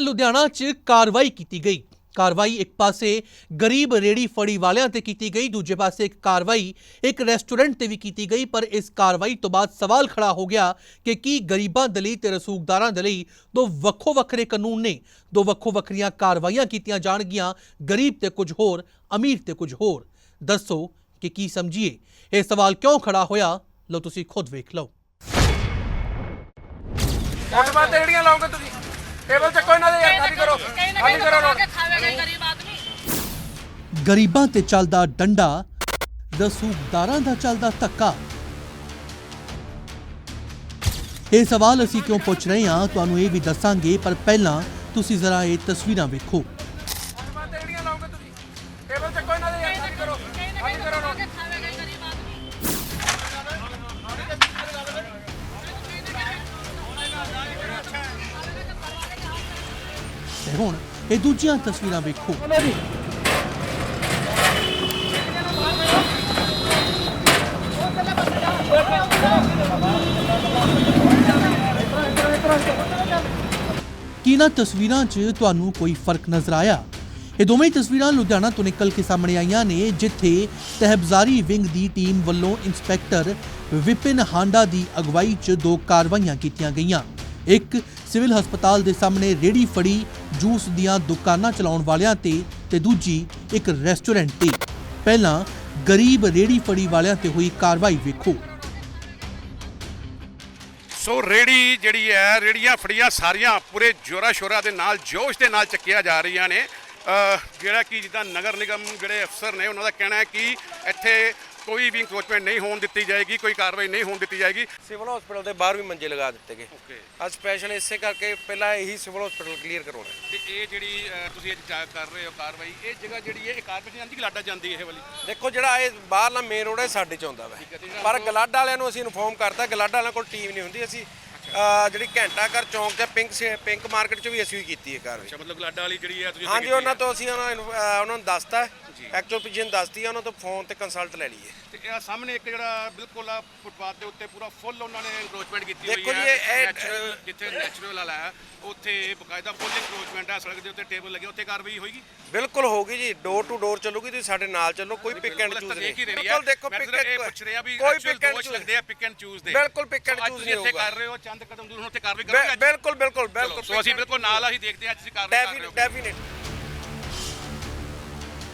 ਲੁਧਿਆਣਾ 'ਚ ਕਾਰਵਾਈ ਕੀਤੀ ਗਈ। ਕਾਰਵਾਈ ਇੱਕ ਪਾਸੇ ਗਰੀਬ ਰੇੜੀ ਫੜੀ ਵਾਲਿਆਂ ਤੇ ਕੀਤੀ ਗਈ, ਦੂਜੇ ਪਾਸੇ ਇੱਕ ਕਾਰਵਾਈ ਇੱਕ ਰੈਸਟੋਰੈਂਟ ਤੇ ਵੀ ਕੀਤੀ ਗਈ, ਪਰ ਇਸ ਕਾਰਵਾਈ ਤੋਂ ਬਾਅਦ ਸਵਾਲ ਖੜਾ ਹੋ ਗਿਆ ਕਿ ਕੀ ਗਰੀਬਾਂ ਦੇ ਲਈ ਤੇ ਰਸੂਖਦਾਰਾਂ ਦੇ ਲਈ ਦੋ ਵੱਖੋ ਵੱਖਰੇ ਕਾਨੂੰਨ ਨੇ। ਦੋ ਵੱਖੋ ਵੱਖਰੀਆਂ ਕਾਰਵਾਈਆਂ ਕੀਤੀਆਂ ਜਾਣਗੀਆਂ, ਗਰੀਬ ਤੇ ਕੁਝ ਹੋਰ, ਅਮੀਰ ਤੇ ਕੁਝ ਹੋਰ। ਦੱਸੋ ਕਿ ਕੀ ਸਮਝੀਏ? ਇਹ ਸਵਾਲ ਕਿਉਂ ਖੜਾ ਹੋਇਆ? ਲਓ ਤੁਸੀਂ ਖੁਦ ਵੇਖ ਲਓ। ਫੁੱਟਬਾਲ ਜਿਹੜੀਆਂ ਲਾਉਂਗੇ ਤੁਸੀਂ। ਗਰੀਬਾਂ ਤੇ ਚੱਲਦਾ ਡੰਡਾ ਰਸੂਖਦਾਰਾਂ ਦਾ ਚੱਲਦਾ ਧੱਕਾ। ਇਹ ਸਵਾਲ ਅਸੀਂ ਕਿਉਂ ਪੁੱਛ ਰਹੇ ਹਾਂ? ਤੁਹਾਨੂੰ ਇਹ ਵੀ ਦੱਸਾਂਗੇ ਪਰ ਪਹਿਲਾਂ ਤੁਸੀਂ ਜ਼ਰਾ ਇਹ ਤਸਵੀਰਾਂ ਵੇਖੋ। ਤੇ ਹੁਣ ਇਹ ਦੂਜੀਆਂ ਤਸਵੀਰਾਂ ਵੇਖੋ। ਕੀ ਤਸਵੀਰਾਂ 'ਚ ਤੁਹਾਨੂੰ ਕੋਈ ਫ਼ਰਕ ਨਜ਼ਰ ਆਇਆ? ਇਹ ਦੋਵੇਂ ਤਸਵੀਰਾਂ ਲੁਧਿਆਣਾ ਤੋਂ ਨਿਕਲ ਕੇ ਸਾਹਮਣੇ ਆਈਆਂ ਨੇ, ਜਿੱਥੇ ਤਹਿਬਜ਼ਾਰੀ ਵਿੰਗ ਦੀ ਟੀਮ ਵੱਲੋਂ ਇੰਸਪੈਕਟਰ ਵਿਪਿਨ ਹਾਂਡਾ ਦੀ ਅਗਵਾਈ 'ਚ ਦੋ ਕਾਰਵਾਈਆਂ ਕੀਤੀਆਂ ਗਈਆਂ। ਇੱਕ ਸਿਵਲ ਹਸਪਤਾਲ ਦੇ ਸਾਹਮਣੇ ਰੇੜੀ ਫੜੀ ਜੂਸ ਦੀਆਂ ਦੁਕਾਨਾਂ ਚਲਾਉਣ ਵਾਲਿਆਂ ਤੇ ਤੇ ਦੂਜੀ ਇੱਕ ਰੈਸਟੋਰੈਂਟ ਤੇ। ਪਹਿਲਾਂ ਗਰੀਬ ਰੇੜੀ ਫੜੀ ਵਾਲਿਆਂ ਤੇ ਹੋਈ ਕਾਰਵਾਈ ਵੇਖੋ। ਸੋ ਰੇੜੀ ਜਿਹੜੀ ਹੈ, ਰੇੜੀਆਂ ਫੜੀਆਂ ਸਾਰੀਆਂ ਪੂਰੇ ਜੋਰਾ ਸ਼ੋਰਾ ਦੇ ਨਾਲ, ਜੋਸ਼ ਦੇ ਨਾਲ ਚੱਕੀਆਂ ਜਾ ਰਹੀਆਂ ਨੇ। ਜਿਹੜਾ ਕਿ ਜਿੱਦਾਂ ਨਗਰ ਨਿਗਮ ਜਿਹੜੇ ਅਫਸਰ ਨੇ, ਉਹਨਾਂ ਦਾ ਕਹਿਣਾ ਹੈ ਕਿ ਇੱਥੇ ਕੋਈ ਵੀ ਇੰਕਰੋਚਮੈਂਟ ਨਹੀਂ ਹੋਣ ਦਿੱਤੀ ਜਾਏਗੀ ਕੋਈ ਕਾਰਵਾਈ ਨਹੀਂ ਹੋਣ ਦਿੱਤੀ ਜਾਏਗੀ। ਸਿਵਲ ਹਸਪੀਟਲ ਦੇ ਬਾਹਰ ਵੀ ਮੰਜੇ ਲਗਾ ਦਿੱਤੇ ਗਏ। ਓਕੇ ਅੱਜ ਸਪੈਸ਼ਲ ਇਸੇ ਕਰਕੇ ਪਹਿਲਾਂ ਇਹੀ ਸਿਵਲ ਹਸਪੀਟਲ ਕਲੀਅਰ ਕਰਾਉਣਾ ਤੇ ਇਹ ਜਿਹੜੀ ਤੁਸੀਂ ਅੱਜ ਜਾ- ਕਰ ਰਹੇ ਹੋ ਕਾਰਵਾਈ ਇਹ ਜਗ੍ਹਾ ਜਿਹੜੀ ਹੈ ਇਹ ਕਾਰਪੋਰੇਸ਼ਨ ਜਾਂਦੀ ਕਿ ਲਾਡਾ ਜਾਂਦੀ ਇਹ ਵਾਲੀ? ਦੇਖੋ ਜਿਹੜਾ ਇਹ ਬਾਹਰਲਾ ਮੇਨ ਰੋਡ ਹੈ ਸਾਡੇ ਚ ਆਉਂਦਾ ਵਾ। ਪਰ ਗਲਾਡਾ ਵਾਲਿਆਂ ਨੂੰ ਅਸੀਂ ਇਨਫੋਰਮ ਕਰਤਾ ਗਲਾਡਾ ਵਾਲਿਆਂ ਕੋਲ ਟੀਮ ਨਹੀਂ ਹੁੰਦੀ ਅਸੀਂ ਜਿਹੜੀ ਘੰਟਾ ਘਰ ਚੌਂਕ ਤੇ ਪਿੰਕ ਸੇ- ਪਿੰਕ ਮਾਰਕੀਟ ਚ ਵੀ ਅਸੀਂ ਵੀ ਕੀਤੀ ਹੈ ਕਾਰਵਾਈ ਅੱਛਾ ਮਤਲਬ ਲਾਡਾ ਵਾਲੀ ਜਿਹੜੀ ਹੈ ਤੁਸੀਂ ਹਾਂਜੀ ਉਹਨਾਂ ਤੋਂ ਅਸੀਂ ਉਹਨਾਂ ਨੂੰ ਉਹਨਾਂ ਨੂੰ ਦੱਸਤਾ। ਐਕਚੁਅਲ ਪੋਜੀਸ਼ਨ ਦੱਸਤੀ ਹੈ ਉਹਨਾਂ ਤੋਂ ਫੋਨ ਤੇ ਕੰਸਲਟ ਲੈ ਲਈਏ। ਤੇ ਇਹ ਸਾਹਮਣੇ ਇੱਕ ਜਿਹੜਾ ਬਿਲਕੁਲ ਆ ਫੁੱਟਪਾਥ ਦੇ ਉੱਤੇ ਪੂਰਾ ਫੁੱਲ ਉਹਨਾਂ ਨੇ ਇਨਕਰੋਚਮੈਂਟ ਕੀਤੀ ਹੋਈ ਦੇਖੋ ਜੀ, ਹੈ ਇਹ- Natural- ਜਿੱਥੇ ਨੈਚੁਰਲ ਵਾਲਾ ਹੈ ਉੱਥੇ ਬਕਾਇਦਾ ਫੁੱਲ ਇਨਕਰੋਚਮੈਂਟ ਆ ਸੜਕ ਦੇ ਉੱਤੇ ਟੇਬਲ ਲੱਗੇ ਉੱਥੇ ਕਾਰਵਾਈ ਹੋਏਗੀ? ਬਿਲਕੁਲ ਹੋਗੀ ਜੀ ਡੋਰ ਟੂ ਡੋਰ ਚੱਲੂਗੀ ਤੁਸੀਂ ਸਾਡੇ ਨਾਲ ਚੱਲੋ ਕੋਈ ਪਿਕ ਐਂਡ ਚੂਜ਼ ਨਹੀਂ। ਹੀ ਹੈ ਬਿਲਕੁਲ ਦੇਖੋ ਪਿਕ ਰਿਹਾ ਵੀ ਕੋਈ ਪਿਕ ਐਂਡ ਚੂਜ਼ ਲੱਗਦੇ ਆ ਪਿਕ ਐਂਡ ਚੂਜ਼ ਦੇ। ਬਿਲਕੁਲ pick and ਤੁਸੀਂ ਇੱਥੇ ਹੋਊਗਾ। ਕਰ ਰਹੇ ਹੋ ਚੰਦ ਕਦਮ ਦੂਰ ਹੁਣ ਉੱਥੇ ਕਾਰਵਾਈ ਬਿਲ- ਕਰੋਗੇ ਅੱਜ। ਬਿਲਕੁਲ ਬਿਲਕੁਲ ਬਿਲਕੁਲ। ਸੋ ਅਸੀਂ ਬਿਲਕੁਲ ਨਾਲ ਆਹੀ ਦੇਖਦੇ ਹਾਂ ਅੱਜ ਤੁਸੀਂ ਕਾਰਵਾਈ ਕਰ ਰਹੇ ਹੋ। ਡੈਫੀਨਿਟ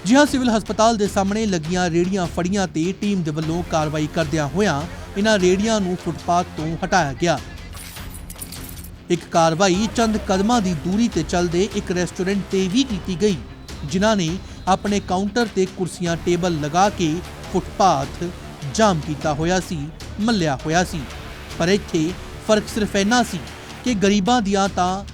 ਜੀ ਹਾਂ ਸਿਵਲ ਹਸਪਤਾਲ ਦੇ ਸਾਹਮਣੇ ਲੱਗੀਆਂ ਰੇੜੀਆਂ ਫੜੀਆਂ ਤੇ ਟੀਮ ਦੇ ਵੱਲੋਂ ਕਾਰਵਾਈ ਕਰਦਿਆਂ ਹੋਇਆਂ ਇਹਨਾਂ ਰੇੜੀਆਂ ਨੂੰ ਫੁੱਟਪਾਥ ਤੋਂ ਹਟਾਇਆ ਗਿਆ। ਇੱਕ ਕਾਰਵਾਈ ਚੰਦ ਕਦਮਾਂ ਦੀ ਦੂਰੀ ਤੇ ਚੱਲਦੇ ਇੱਕ ਰੈਸਟੋਰੈਂਟ ਤੇ ਵੀ ਕੀਤੀ ਗਈ ਜਿਨ੍ਹਾਂ ਨੇ ਆਪਣੇ ਕਾਊਂਟਰ ਤੇ ਕੁਰਸੀਆਂ ਟੇਬਲ ਲਗਾ ਕੇ ਫੁੱਟਪਾਥ ਜਾਮ ਕੀਤਾ ਹੋਇਆ ਸੀ ਮੱਲਿਆ ਹੋਇਆ ਸੀ। ਪਰ ਇੱਥੇ ਫ਼ਰਕ ਸਿਰਫ ਇੰਨਾ ਸੀ ਕਿ ਗਰੀਬਾਂ ਦੀਆਂ ਤਾਂ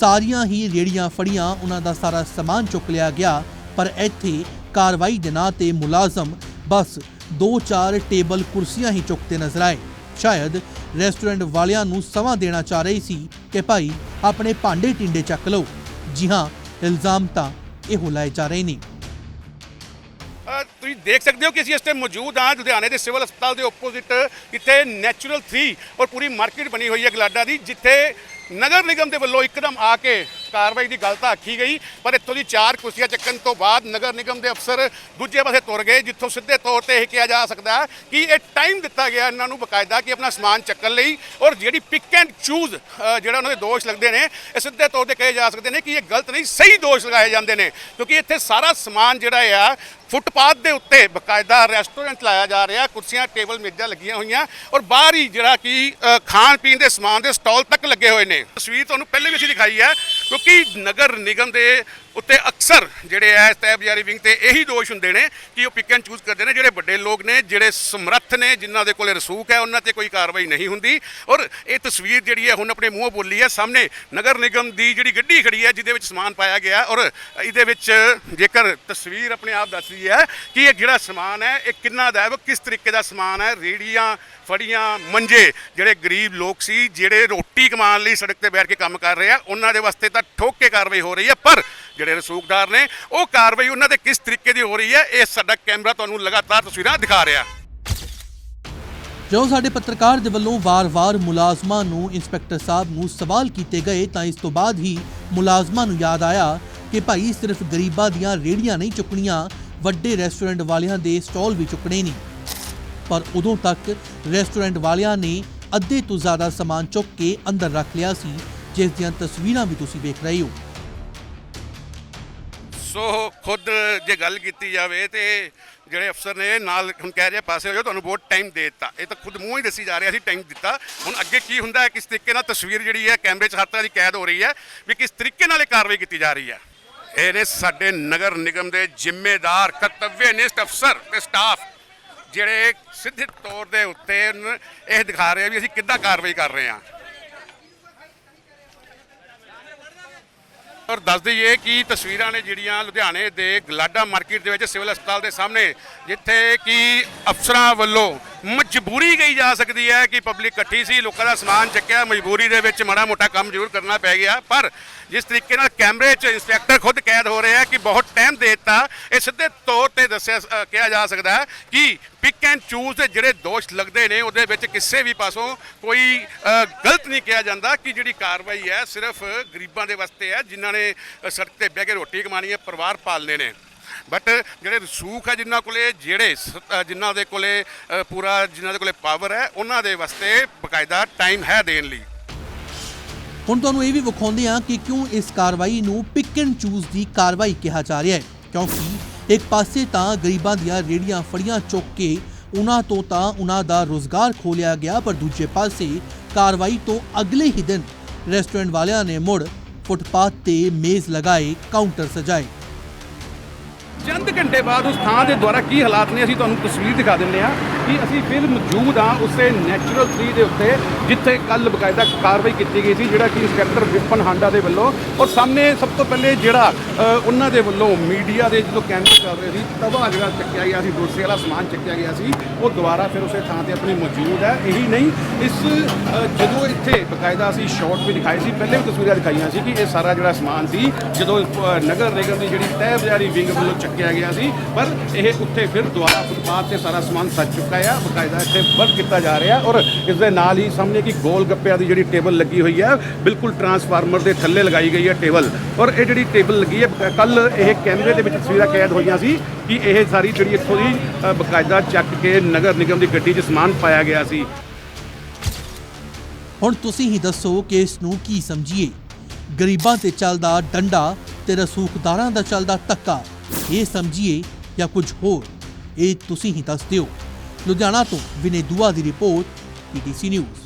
ਸਾਰੀਆਂ ਹੀ ਰੇੜੀਆਂ ਫੜੀਆਂ, ਉਹਨਾਂ ਦਾ ਸਾਰਾ ਸਮਾਨ ਚੁੱਕ ਲਿਆ ਗਿਆ, ਪਰ ਇੱਥੇ ਕਾਰਵਾਈ ਦੇ ਨਾਂ ਤੇ ਮੁਲਾਜ਼ਮ ਬਸ 2-4 ਟੇਬਲ ਕੁਰਸੀਆਂ ਹੀ ਚੁੱਕਦੇ ਨਜ਼ਰ ਆਏ। ਸ਼ਾਇਦ ਰੈਸਟੋਰੈਂਟ ਵਾਲਿਆਂ ਨੂੰ ਸਮਾਂ ਦੇਣਾ ਚਾਹ ਰਹੀ ਸੀ ਕਿ ਭਾਈ ਆਪਣੇ ਭਾਂਡੇ ਟਿੰਡੇ ਚੱਕ ਲਓ। ਜੀ ਹਾਂ, ਇਲਜ਼ਾਮ ਤਾਂ ਇਹੋ ਲਾਏ ਜਾ ਰਹੇ ਨੇ। ਤੁਸੀਂ ਦੇਖ ਸਕਦੇ ਹੋ ਕਿ ਅਸੀਂ ਇਸ ਟਾਈਮ ਮੌਜੂਦ ਹਾਂ ਲੁਧਿਆਣੇ ਦੇ ਸਿਵਲ ਹਸਪਤਾਲ ਦੇ ਆਪੋਜ਼ਿਟ ਇੱਥੇ ਨੈਚੁਰਲ 3 ਔਰ ਪੂਰੀ ਮਾਰਕੀਟ ਬਣੀ ਹੋਈ ਹੈ ਗਲਾਡਾ ਦੀ, ਜਿੱਥੇ ਨਗਰ ਨਿਗਮ ਦੇ ਵੱਲੋਂ ਇੱਕਦਮ ਆ ਕੇ ਕਾਰਵਾਈ ਦੀ ਗੱਲ ਤਾਂ ਆਖੀ ਗਈ, ਪਰ ਇੱਥੋਂ ਦੀ ਚਾਰ ਕੁਰਸੀਆਂ ਚੱਕਣ ਤੋਂ ਬਾਅਦ ਨਗਰ ਨਿਗਮ ਦੇ ਅਫਸਰ ਦੂਜੇ ਪਾਸੇ ਤੁਰ ਗਏ, ਜਿੱਥੋਂ ਸਿੱਧੇ ਤੌਰ ਤੇ ਇਹ ਕਿਹਾ ਜਾ ਸਕਦਾ ਕਿ ਇਹ ਟਾਈਮ ਦਿੱਤਾ ਗਿਆ ਇਹਨਾਂ ਨੂੰ ਬਕਾਇਦਾ ਕਿ ਆਪਣਾ ਸਮਾਨ ਚੱਕਣ ਲਈ ਔਰ ਜਿਹੜੀ ਪਿਕ ਐਂਡ ਚੂਜ਼ ਜਿਹੜਾ ਉਹਨਾਂ ਦੇ ਦੋਸ਼ ਲੱਗਦੇ ਨੇ, ਇਹ ਸਿੱਧੇ ਤੌਰ ਤੇ ਕਹੇ ਜਾ ਸਕਦੇ ਨੇ ਕਿ ਇਹ ਗਲਤ ਨਹੀਂ, ਸਹੀ ਦੋਸ਼ ਲਗਾਏ ਜਾਂਦੇ ਨੇ, ਕਿਉਂਕਿ ਇੱਥੇ ਸਾਰਾ ਸਮਾਨ ਜਿਹੜਾ ਆ, ਫੁੱਟਪਾਥ ਦੇ ਉੱਤੇ ਬਕਾਇਦਾ ਰੈਸਟੋਰੈਂਟ ਲਾਇਆ ਜਾ ਰਿਹਾ, ਕੁਰਸੀਆਂ ਟੇਬਲ ਮੇਜ਼ਾਂ ਲੱਗੀਆਂ ਹੋਈਆਂ ਔਰ ਬਾਹਰ ਹੀ ਜਿਹੜਾ ਕਿ ਖਾਣ ਪੀਣ ਦੇ ਸਮਾਨ ਦੇ ਸਟਾਲ ਤੱਕ ਲੱਗੇ ਹੋਏ ਨੇ। ਤਸਵੀਰ ਤੁਹਾਨੂੰ ਪਹਿਲੇ ਵੀ ਅਸੀਂ ਦਿਖਾਈ ਹੈ ਕਿਉਂਕਿ ਨਗਰ ਨਿਗਮ ਦੇ ਉੱਤੇ ਅਕਸਰ ਜਿਹੜੇ ਐ ਤੈਬਜਾਰੀ ਵਿੰਗ ਤੇ ਇਹੀ ਦੋਸ਼ ਹੁੰਦੇ ਨੇ ਕਿ ਉਹ ਪਿਕ ਐਂਡ ਚੂਜ਼ ਕਰਦੇ ਨੇ, ਜਿਹੜੇ ਵੱਡੇ ਲੋਕ ਨੇ, ਜਿਹੜੇ ਸਮਰੱਥ ਨੇ, ਜਿਨ੍ਹਾਂ ਦੇ ਕੋਲੇ ਰਸੂਖ ਹੈ, ਉਹਨਾਂ ਤੇ ਕੋਈ ਕਾਰਵਾਈ ਨਹੀਂ ਹੁੰਦੀ। ਔਰ ਇਹ ਤਸਵੀਰ ਜਿਹੜੀ ਹੈ, ਹੁਣ ਆਪਣੇ ਮੂੰਹ ਬੋਲੀ ਹੈ, ਸਾਹਮਣੇ ਨਗਰ ਨਿਗਮ ਦੀ ਜਿਹੜੀ ਗੱਡੀ ਖੜੀ ਹੈ, ਜਿਹਦੇ ਵਿੱਚ ਸਮਾਨ ਪਾਇਆ ਗਿਆ ਔਰ ਇਹਦੇ ਵਿੱਚ ਜੇਕਰ ਤਸਵੀਰ ਆਪਣੇ ਆਪ ਦੱਸਦੀ ਹੈ ਕਿ ਇਹ ਜਿਹੜਾ ਸਮਾਨ ਹੈ, ਇਹ ਕਿੰਨਾ ਦਾ ਹੈ, ਉਹ ਕਿਸ ਤਰੀਕੇ ਦਾ ਸਮਾਨ ਹੈ? ਰੇੜੀਆਂ, ਫੜੀਆਂ, ਮੰਜੇ, ਜਿਹੜੇ ਗਰੀਬ ਲੋਕ ਸੀ, ਜਿਹੜੇ ਰੋਟੀ ਕਮਾਉਣ ਲਈ ਸੜਕ ਤੇ ਬੈਠ ਕੇ ਕੰਮ ਕਰ ਰਹੇ ਆ, ਉਹਨਾਂ ਦੇ ਵਾਸਤੇ ਤਾਂ ਠੋਕ ਕੇ ਕਾਰਵਾਈ ਹੋ ਰਹੀ ਹੈ, ਪਰ ਜਿਹੜੇ ਰਸੂਖਦਾਰ ਨੇ, ਉਹ ਕਾਰਵਾਈ ਉਹਨਾਂ ਦੇ ਕਿਸ ਤਰੀਕੇ ਦੀ ਹੋ ਰਹੀ ਹੈ, ਇਹ ਸਾਡਾ ਕੈਮਰਾ ਤੁਹਾਨੂੰ ਲਗਾਤਾਰ ਤਸਵੀਰਾਂ ਦਿਖਾ ਰਿਹਾ। ਜਦੋਂ ਸਾਡੇ ਪੱਤਰਕਾਰ ਦੇ ਵੱਲੋਂ ਵਾਰ-ਵਾਰ ਮੁਲਾਜ਼ਮਾਂ ਨੂੰ ਇੰਸਪੈਕਟਰ ਸਾਹਿਬ ਨੂੰ ਸਵਾਲ ਕੀਤੇ ਗਏ, ਤਾਂ ਇਸ ਤੋਂ ਬਾਅਦ ਹੀ ਮੁਲਾਜ਼ਮਾਂ ਨੂੰ ਯਾਦ ਆਇਆ ਕਿ ਭਾਈ ਸਿਰਫ ਗਰੀਬਾਂ ਦੀਆਂ ਰੇੜੀਆਂ ਨਹੀਂ ਚੁੱਕਣੀਆਂ, ਵੱਡੇ ਰੈਸਟੋਰੈਂਟ ਵਾਲਿਆਂ ਦੇ ਸਟਾਲ ਵੀ ਚੁੱਕਣੇ ਨਹੀਂ ਪਰ ਉਦੋਂ ਤੱਕ ਰੈਸਟੋਰੈਂਟ ਵਾਲਿਆਂ ਨੇ ਅੱਧੇ ਤੋਂ ਜ਼ਿਆਦਾ ਸਮਾਨ ਚੁੱਕ ਕੇ ਅੰਦਰ ਰੱਖ ਲਿਆ ਸੀ। ਜਿਸ ਦੀਆਂ ਤਸਵੀਰਾਂ ਵੀ ਤੁਸੀਂ ਵੇਖ ਰਹੇ ਹੋ। ਸੋ ਖੁਦ ਜੇ ਗੱਲ ਕੀਤੀ ਜਾਵੇ ਤੇ ਜਿਹੜੇ ਅਫਸਰ ਨੇ ਨਾਲ ਹੁਣ ਕਹਿ ਰਹੇ ਪਾਸੇ ਹੋ ਜਾਓ, ਤੁਹਾਨੂੰ ਬਹੁਤ ਟਾਈਮ ਦੇ ਦਿੱਤਾ। ਇਹ ਤਾਂ ਖੁਦ ਮੂੰਹ ਹੀ ਦੱਸੀ ਜਾ ਰਿਹਾ ਸੀ ਟਾਈਮ ਦਿੱਤਾ। ਹੁਣ ਅੱਗੇ ਕੀ ਹੁੰਦਾ ਹੈ, ਕਿਸ ਤਰੀਕੇ ਨਾਲ ਤਸਵੀਰ ਜਿਹੜੀ ਹੈ ਕੈਮਰੇ 'ਚ ਹਰ ਤਰ੍ਹਾਂ ਦੀ ਕੈਦ ਹੋ ਰਹੀ ਹੈ, ਵੀ ਕਿਸ ਤਰੀਕੇ ਨਾਲ ਇਹ ਕਾਰਵਾਈ ਕੀਤੀ ਜਾ ਰਹੀ ਹੈ। ਇਹ ਨੇ ਸਾਡੇ ਨਗਰ ਨਿਗਮ ਦੇ ਜ਼ਿੰਮੇਦਾਰ ਕਰਤੱਵਯਨਿਸ਼ਟ ਅਫਸਰ ਤੇ ਸਟਾਫ ਜਿਹੜੇ ਸਿੱਧੇ ਤੌਰ ਦੇ ਉੱਤੇ ਇਹ ਦਿਖਾ ਰਹੇ ਆ ਵੀ ਅਸੀਂ ਕਿੱਦਾਂ ਕਾਰਵਾਈ ਕਰ ਰਹੇ ਹਾਂ। ਔਰ ਦੱਸ ਦਈਏ ਕਿ ਤਸਵੀਰਾਂ ਨੇ ਜਿਹੜੀਆਂ ਲੁਧਿਆਣੇ ਦੇ ਗਲਾਡਾ ਮਾਰਕੀਟ ਦੇ ਵਿੱਚ ਸਿਵਲ ਹਸਪਤਾਲ ਦੇ ਸਾਹਮਣੇ, ਜਿੱਥੇ ਕਿ ਅਫਸਰਾਂ ਵੱਲੋਂ ਮਜਬੂਰੀ ਗਈ ਜਾ ਸਕਦੀ ਹੈ ਕਿ ਪਬਲਿਕ ਇਕੱਠੀ ਸੀ ਲੋਕਾਂ ਦਾ ਸਮਾਨ ਚੱਕਿਆ ਮਜਬੂਰੀ ਦੇ ਵਿੱਚ ਮਾੜਾ ਮੋਟਾ ਕੰਮ ਜ਼ਰੂਰ ਕਰਨਾ ਪੈ ਗਿਆ। ਪਰ ਜਿਸ ਤਰੀਕੇ ਨਾਲ ਕੈਮਰੇ 'ਚ ਇੰਸਪੈਕਟਰ ਖੁਦ ਕੈਦ ਹੋ ਰਹੇ ਰਿਹਾ ਕਿ ਬਹੁਤ ਟਾਈਮ ਦੇ ਦਿੱਤਾ ਇਹ ਸਿੱਧੇ ਤੌਰ ਤੇ ਦੱਸਿਆ ਅ, ਕਿਹਾ ਜਾ ਸਕਦਾ ਕਿ ਪਿਕ ਐਂਡ ਚੂਜ਼ ਦੇ ਜਿਹੜੇ ਦੋਸ਼ ਲੱਗਦੇ ਨੇ ਉਹਦੇ ਵਿੱਚ ਕਿਸੇ ਵੀ ਪਾਸੋਂ ਕੋਈ ਗਲਤ ਨਹੀਂ ਕਿਹਾ ਜਾਂਦਾ ਕਿ ਜਿਹੜੀ ਕਾਰਵਾਈ ਹੈ ਸਿਰਫ ਗਰੀਬਾਂ ਦੇ ਵਾਸਤੇ ਹੈ ਜਿਨ੍ਹਾਂ ਨੇ ਸੜਕ ਤੇ ਬਹਿ ਕੇ ਰੋਟੀ ਕਮਾਣੀ ਹੈ ਪਰਿਵਾਰ ਪਾਲਣੇ ਨੇ। ਬਟ ਜਿਹੜੇ ਰਸੂਖ ਹੈ ਜਿਨ੍ਹਾਂ ਕੋਲੇ ਜਿਹੜੇ ਸ- ਅ, ਜਿਨ੍ਹਾਂ ਦੇ ਕੋਲੇ ਅ, ਪੂਰਾ ਜਿਨ੍ਹਾਂ ਦੇ ਕੋਲੇ ਪਾਵਰ ਹੈ ਉਹਨਾਂ ਦੇ ਵਾਸਤੇ ਬਕਾਇਦਾ ਟਾਈਮ ਹੈ ਦੇਣ ਲਈ। ਹੁਣ ਤੁਹਾਨੂੰ ਇਹ ਵੀ ਵਿਖਾਉਂਦੇ ਹਾਂ ਕਿ ਕਿਉਂ ਇਸ ਕਾਰਵਾਈ ਨੂੰ ਪਿਕ ਐਂਡ ਚੂਜ਼ ਦੀ ਕਾਰਵਾਈ ਕਿਹਾ ਜਾ ਰਿਹਾ ਹੈ। ਕਿਉਂਕਿ ਇੱਕ ਪਾਸੇ ਤਾਂ ਗਰੀਬਾਂ ਦੀਆਂ ਰੇੜੀਆਂ ਫੜੀਆਂ ਚੁੱਕ ਕੇ ਉਹਨਾਂ ਤੋਂ ਤਾਂ ਉਹਨਾਂ ਦਾ ਰੋਜ਼ਗਾਰ ਖੋਲਿਆ ਗਿਆ ਪਰ ਦੂਜੇ ਪਾਸੇ ਕਾਰਵਾਈ ਤੋਂ ਅਗਲੇ ਹੀ ਦਿਨ ਰੈਸਟੋਰੈਂਟ ਵਾਲਿਆਂ ਨੇ ਮੁੜ ਫੁੱਟਪਾਥ ਤੇ ਮੇਜ਼ ਲਗਾਏ ਕਾਊਂਟਰ ਸਜਾਏ। ਚੰਦ ਘੰਟੇ ਬਾਅਦ ਉਸ ਥਾਂ ਦੇ ਦੁਆਰਾ ਕੀ ਹਾਲਾਤ ਨੇ, ਅਸੀਂ ਤੁਹਾਨੂੰ ਤਸਵੀਰ ਦਿਖਾ ਦਿੰਦੇ ਹਾਂ। ਕਿ ਅਸੀਂ ਫਿਰ ਮੌਜੂਦ ਹਾਂ ਉਸੇ ਨੈਚੁਰਲ 3 ਦੇ ਉੱਤੇ, ਜਿੱਥੇ ਕੱਲ ਬਕਾਇਦਾ ਕਾਰਵਾਈ ਕੀਤੀ ਗਈ ਸੀ, ਜਿਹੜਾ ਕਿ ਇੰਸਪੈਕਟਰ ਵਿਪਨ ਹਾਂਡਾ ਦੇ ਵੱਲੋਂ। ਔਰ ਸਾਹਮਣੇ ਸਭ ਤੋਂ ਪਹਿਲੇ ਜਿਹੜਾ ਉਹਨਾਂ ਦੇ ਵੱਲੋਂ ਮੀਡੀਆ ਦੇ ਜਦੋਂ ਕੈਮਰੇ ਚੱਲ ਰਹੇ ਸੀ, ਤਵਾ ਜਿਹੜਾ ਚੱਕਿਆ ਗਿਆ ਸੀ ਡੋਸੇ ਵਾਲਾ ਸਮਾਨ ਚੱਕਿਆ ਗਿਆ ਸੀ, ਉਹ ਦੁਬਾਰਾ ਫਿਰ ਉਸੇ ਥਾਂ ਤੇ ਆਪਣੀ ਮੌਜੂਦ ਹੈ। ਇਹੀ ਨਹੀਂ, ਇਸ ਜਦੋਂ ਇੱਥੇ ਬਕਾਇਦਾ ਅਸੀਂ ਸ਼ਾਟ ਵੀ ਦਿਖਾਏ ਸੀ, ਪਹਿਲੇ ਵੀ ਤਸਵੀਰਾਂ ਦਿਖਾਈਆਂ ਸੀ ਕਿ ਇਹ ਸਾਰਾ ਜਿਹੜਾ ਸਮਾਨ ਸੀ, ਜਦੋਂ ਨਗਰ ਨਿਗਮ ਦੀ ਜਿਹੜੀ ਤਹਿ ਬਜ਼ਾਰੀ ਵਿੰਗ ਵੱਲੋਂ ਚੱਕਿਆ ਗਿਆ ਸੀ, ਪਰ ਇਹ ਉੱਥੇ ਫਿਰ ਦੁਬਾਰਾ ਫੁੱਟਪਾਥ ਤੇ ਸਾਰਾ ਸਮਾਨ ਸੱਜ ਚੁੱਕਾ ਆ ਬਕਾਇਦਾ ਇੱਥੇ ਵਰਕ ਕੀਤਾ ਜਾ ਰਿਹਾ ਔਰ ਇਸ ਦੇ ਨਾਲ ਹੀ ਸਾਹਮਣੇ ਕੀ ਗੋਲ ਗੱਪਿਆਂ ਦੀ ਜਿਹੜੀ ਟੇਬਲ ਲੱਗੀ ਹੋਈ ਹੈ, ਬਿਲਕੁਲ ਟਰਾਂਸਫਾਰਮਰ ਦੇ ਥੱਲੇ ਲਗਾਈ ਗਈ ਹੈ ਟੇਬਲ ਔਰ ਇਹ ਜਿਹੜੀ ਟੇਬਲ ਲੱਗੀ ਹੈ ਕੱਲ ਇਹ ਕੈਮਰੇ ਦੇ ਵਿੱਚ ਤਸਵੀਰਾਂ ਕੈਦ ਹੋਈਆਂ ਸੀ ਕਿ ਇਹ ਸਾਰੀ ਜਿਹੜੀ ਇੱਥੋਂ ਦੀ ਬਕਾਇਦਾ ਚੱਕ ਕੇ ਨਗਰ ਨਿਗਮ ਦੀ ਗੱਡੀ 'ਚ ਸਮਾਨ ਪਾਇਆ ਗਿਆ ਸੀ। ਹੁਣ ਤੁਸੀਂ ਹੀ ਦੱਸੋ ਕਿ ਇਸ ਨੂੰ ਕੀ ਸਮਝੀਏ? ਗਰੀਬਾਂ ਤੇ ਚੱਲਦਾ ਡੰਡਾ ਤੇ ਰਸੂਖਦਾਰਾਂ ਦਾ ਚੱਲਦਾ ਧੱਕਾ, ਇਹ ਸਮਝੀਏ ਜਾਂ ਕੁਝ ਹੋਰ? ਇਹ ਤੁਸੀਂ ਹੀ ਦੱਸ ਦਿਓ। ਲੁਧਿਆਣਾ ਤੋਂ ਵਿਨੇ ਦੁਆ ਦੀ ਰਿਪੋਰਟ ਪੀਟੀਸੀ ਨਿਊਜ਼।